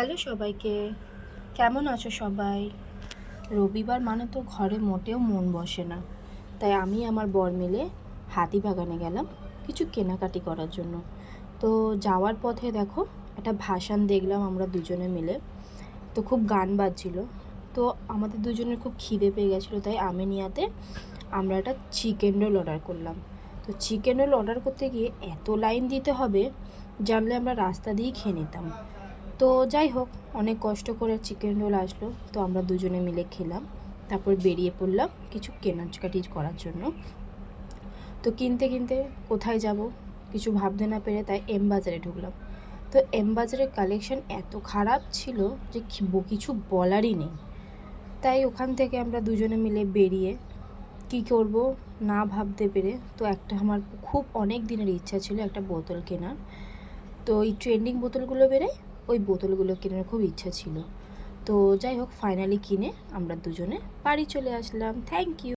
Hello সবাইকে। কেমন আছো সবাই? রবিবার মানে তো ঘরে মোটেও মন বসে না। তাই আমি আমার বর মিলে হাতিবাগানে গেলাম কিছু কেনাকাটি করার জন্য। তো যাওয়ার পথে দেখো, একটা ভাসান দেখলাম আমরা দুজনে মিলে। তো খুব গান বাজছিল। তো আমাদের দুজনের খুব খিদে পেয়ে গেছিল, তাই আমি নিয়াতে আমরা একটা চিকেন রোল অর্ডার করলাম। তো চিকেন রোল অর্ডার করতে গিয়ে এত লাইন দিতে হবে, জানলে আমরা রাস্তা দিয়েই খেয়ে নিতাম। তো যাই হোক, অনেক কষ্ট করে চিকেন রোল আসলো। তো আমরা দুজনে মিলে খেলাম। তারপর বেরিয়ে পড়লাম কিছু কেনাকাটি করার জন্য। তো কিনতে কিনতে কোথায় যাব? কিছু ভাবতে না পেরে তাই এম বাজারে ঢুকলাম। তো এম বাজারের কালেকশন এত খারাপ ছিল যে কিছু বলারই নেই। তাই ওখান থেকে আমরা দুজনে মিলে বেরিয়ে কি করব না ভাবতে পেরে, তো একটা আমার খুব অনেক দিনের ইচ্ছা ছিল একটা বোতল কেনার। তো এই ট্রেন্ডিং বোতলগুলো বেরোয় ওই বোতলগুলো কেনার খুব ইচ্ছা ছিল। তো যাই হোক ফাইনালি কিনে আমরা দুজনে বাড়ি চলে আসলাম। Thank you